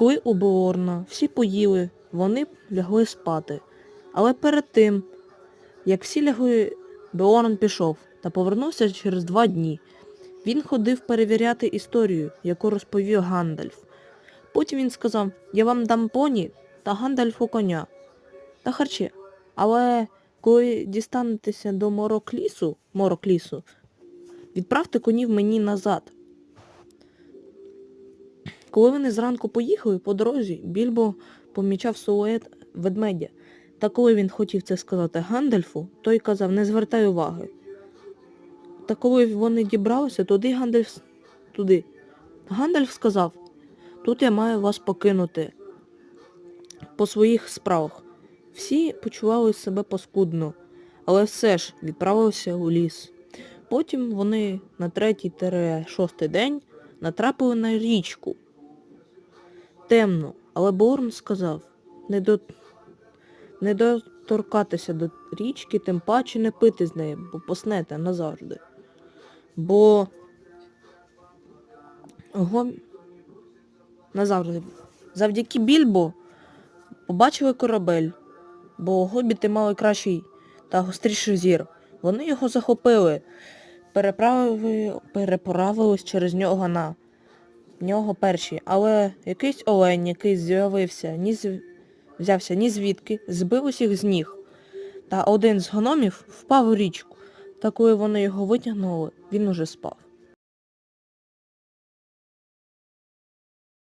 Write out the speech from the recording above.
У Беорна всі поїли, вони лягли спати. Але перед тим, як всі лягли, Беорн пішов та повернувся через два дні. Він ходив перевіряти історію, яку розповів Гандальф. Потім він сказав, я вам дам поні та Гандальфу коня та харчі. Але коли дістанетеся до Мороклісу, Мороклісу, відправте конів мені назад. Коли вони зранку поїхали по дорозі, Більбо помічав силует ведмедя. Та коли він хотів це сказати Гандальфу, той казав, не звертай уваги. Та коли вони дібралися, туди Гандальф туди. Гандальф сказав, тут я маю вас покинути по своїх справах. Всі почували себе паскудно, але все ж відправилися у ліс. Потім вони на третій шостий день натрапили на річку. Темно, але Борн сказав не, до... не доторкатися до річки, тим паче не пити з неї, бо поснете назавжди. Бо Гом... назавжди. Завдяки Більбо побачили корабель, бо гобіти мали кращий та гостріший зір. Вони його захопили, переправили, переправились через нього на нього перші, але якийсь олень, який з'явився, ні з... взявся ні звідки, збив усіх з ніг. Та один з гномів впав у річку, та коли вони його витягнули, він уже спав.